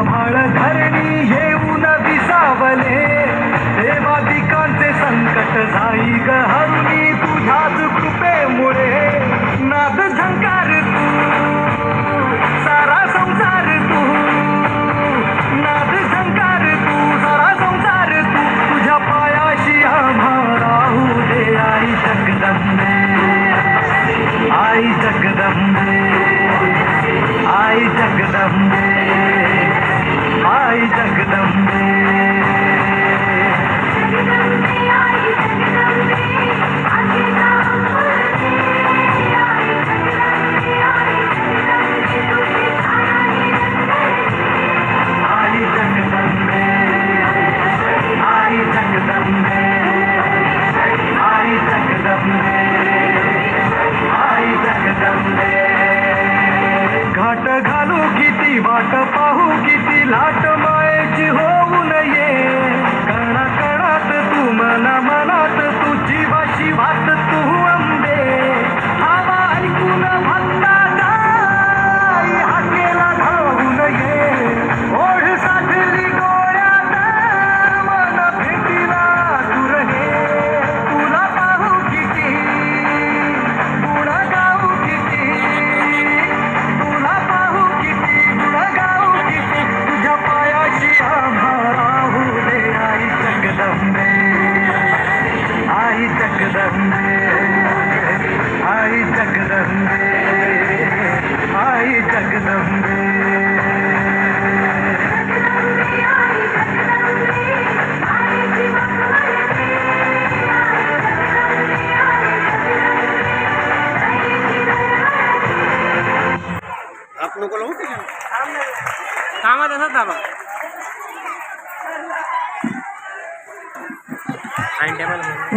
आभाळ धरणी येऊन दिसावले. देवा पिकांचे संकट जाई ग हरुणी तुझ्याच कृपेमुळे. नाद झंकार तू सारा संसार तू. नाद झंकार तू सारा संसार तू. तुझ्या पायाशी आम्हालाहू दे आई जगदंबे. आई जगदंबे. आई जगदंबे. वाट पाहू किती लाट आप नको लावू थांबा तसंच थांबा। Time table